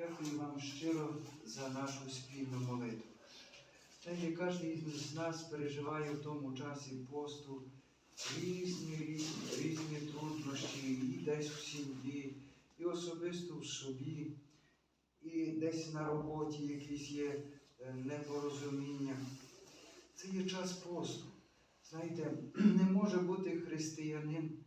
Дякую вам щиро за нашу спільну молитву. Знаєте, кожен з нас переживає в тому часі посту різні, різні, різні труднощі, і десь в сім'ї, і особисто в собі, і десь на роботі якісь є е, непорозуміння. Це є час посту. Знаєте, не може бути християнин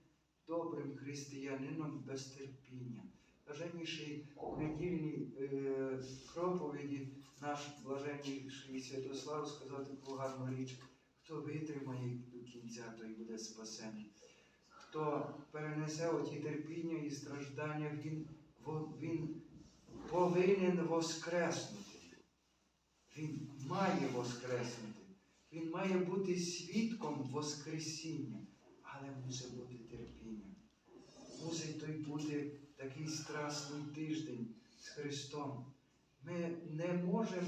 добрим християнином без терпіння. Блаженніший в недільній е, проповіді наш блаженніший Святослав сказав таку гарну річ, хто витримає до кінця, той буде спасений. Хто перенесе оті терпіння і страждання, він, він повинен воскреснути. Він має воскреснути. Він має бути свідком Воскресіння, але мусить бути терпіння. Мусить той бути такий страсний тиждень з Христом. Ми не можемо,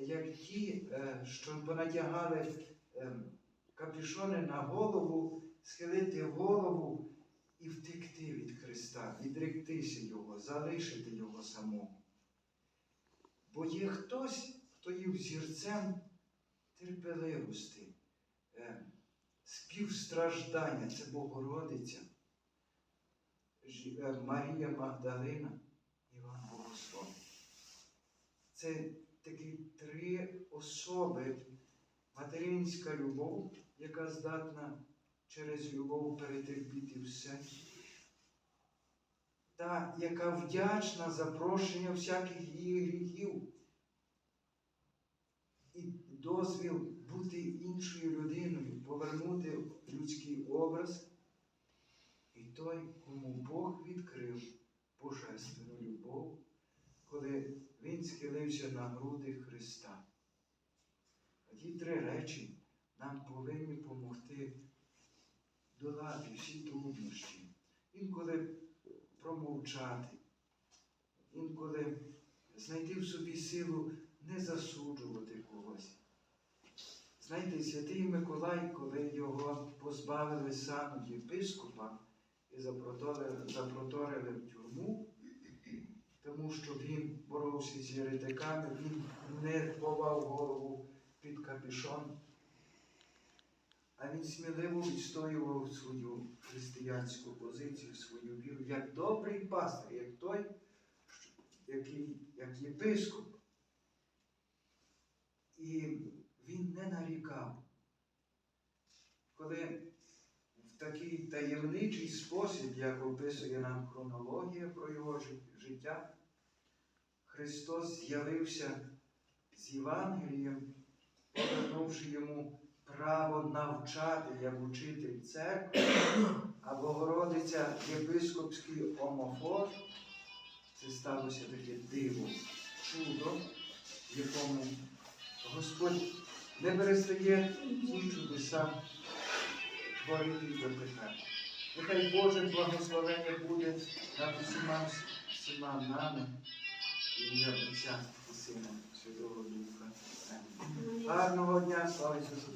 як ті, е, що понадягали е, капюшони на голову, схилити голову і втекти від Христа, відректися Його, залишити Його самого. Бо є хтось, хто є взірцем терпеливості, е, співстраждання, це Богородиця, Жі- е, Марія Магдалина, Іван Богослов. Це такі три особи, материнська любов, яка здатна через любов перетерпіти все. Та, яка вдячна за прощення всяких її гріхів і дозвіл бути іншою людиною, повернути людський образ. Той, кому Бог відкрив божественну любов, коли він схилився на груди Христа. Ті три речі нам повинні допомогти долати всі труднощі, інколи промовчати, інколи знайти в собі силу не засуджувати когось. Знаєте, святий Миколай, коли його позбавили сану єпископа і запроторили, в тюрму, тому що він боровся з єретиками, він не ховав голову під капюшон, а він сміливо відстоював свою християнську позицію, свою віру, як добрий пастир, як той, який, як єпископ. І він не нарікав. Коли такий таємничий спосіб, як описує нам хронологія про його життя, Христос з'явився з Євангелієм, повернувши йому право навчати як учитель церкви, а Богородиця єпископський омофор. Це сталося таке диво, чудо, в якому Господь не перестає ті чудеса творити і допитати. Нехай Боже благословення буде над усіма всіма нами, і ім'я Отця і Сина, Святого Духа. Амінь. Гарного дня, слава Ісусу.